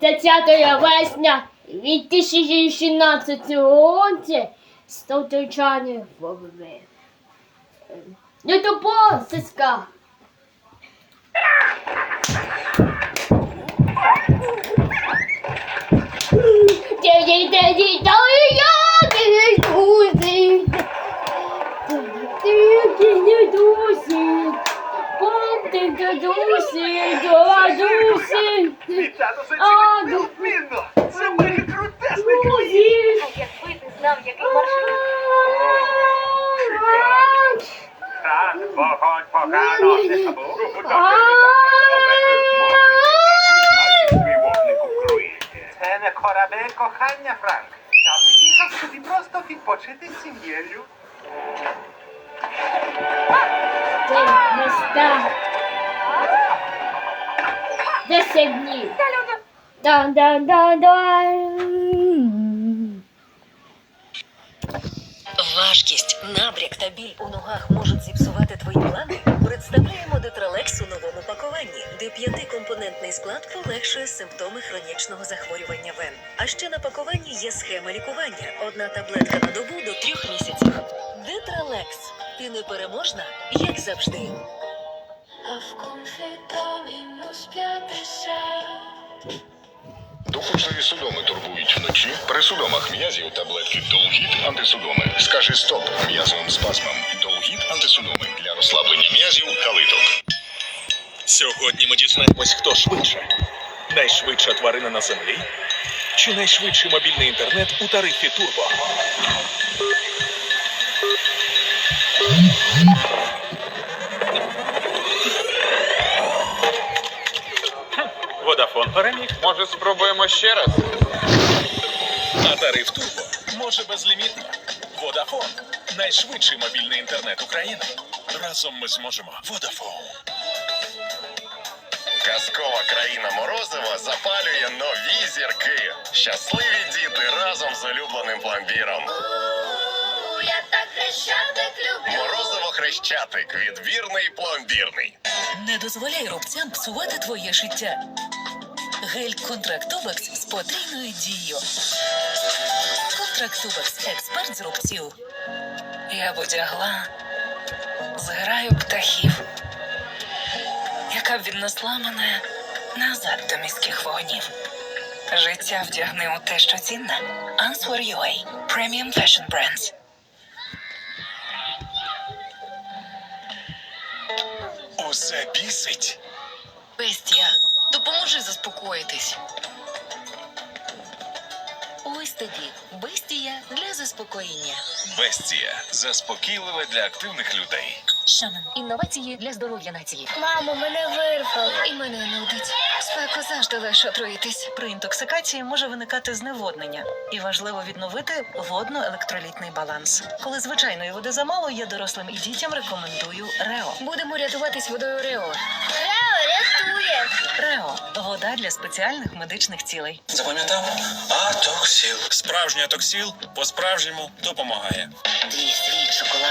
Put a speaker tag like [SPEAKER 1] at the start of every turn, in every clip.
[SPEAKER 1] 30 вересня 2016 році стовчани вовви. Не тупо, сиска. Деді,
[SPEAKER 2] Вітаю
[SPEAKER 1] зацінить
[SPEAKER 2] неодмінно!
[SPEAKER 1] Ну,
[SPEAKER 2] Це мені крутесний
[SPEAKER 1] клієнт!
[SPEAKER 3] А якби ти знав, який маршрут!
[SPEAKER 2] Так, вогонь погано, ну, не забуду, будь ласка, Це не корабель кохання, Франк. Я приїхав сюди просто відпочити з сім'єю.
[SPEAKER 1] Ти не став. 10 днів.
[SPEAKER 4] Важкість, набряк та біль у ногах можуть зіпсувати твої плани. Представляємо Детралекс у новому пакуванні, де п'ятикомпонентний склад полегшує симптоми хронічного захворювання вен. А ще на пакуванні є схема лікування. Одна таблетка на добу до трьох місяців. Детралекс. Ти непереможна, як завжди.
[SPEAKER 5] Допустові судоми турбують вночі. При судомах м'язів таблетки Долгіт антисудоми. Скажи стоп м'язовим спазмам. Долгіт антисудоми для розслаблення м'язів калиток.
[SPEAKER 6] Сьогодні ми дізнаємось, хто швидше. Найшвидша тварина на землі чи найшвидший мобільний інтернет у тарифі Турбо. Водафон переміг.
[SPEAKER 7] Може, спробуємо ще раз?
[SPEAKER 6] А тариф Турбо може безлімітно. Водафон найшвидший мобільний інтернет України. Разом ми зможемо. Водафон.
[SPEAKER 5] Казкова країна Морозова запалює нові зірки. Щасливі діти разом з улюбленим пломбіром.
[SPEAKER 3] Я так хрещатик люблю.
[SPEAKER 5] Морозово хрещатик. Відбірний пломбірний.
[SPEAKER 4] Не дозволяй рубцям псувати твоє життя. Гель Контрактубекс з потрійною дією. Контрактубекс експерт з рубців. Я б одягла зграю птахів, яка б віднесла мене назад до міських вогнів. Життя вдягни у те, що цінне. Answer UA. Premium Fashion Brands.
[SPEAKER 6] Усе бісить.
[SPEAKER 4] Бестія, допоможи заспокоїтись. Ось тобі бестія для заспокоєння.
[SPEAKER 6] Бестія заспокійливе для активних людей.
[SPEAKER 4] Шаман. Інновації для здоров'я нації.
[SPEAKER 3] Мамо, мене вирвало. І мене нудить. Спеку завжди легше отруїтись.
[SPEAKER 4] При інтоксикації може виникати зневоднення, і важливо відновити водно-електролітний баланс. Коли звичайної води замало, я дорослим і дітям рекомендую Рео.
[SPEAKER 3] Будемо рятуватись водою Рео. Рео рятує.
[SPEAKER 4] Рео вода для спеціальних медичних цілей.
[SPEAKER 6] Запам'ятав? Атоксіл. Справжній атоксіл по-справжньому допомагає.
[SPEAKER 4] Твій світ шоколадних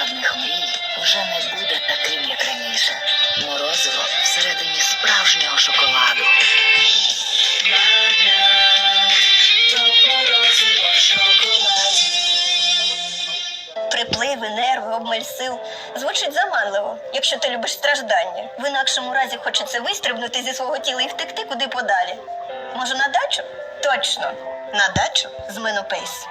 [SPEAKER 8] обмаль сил. Звучить заманливо, якщо ти любиш страждання. В інакшому разі хочеться вистрибнути зі свого тіла і втекти куди подалі. Може, на дачу? Точно, на дачу з Менопейс.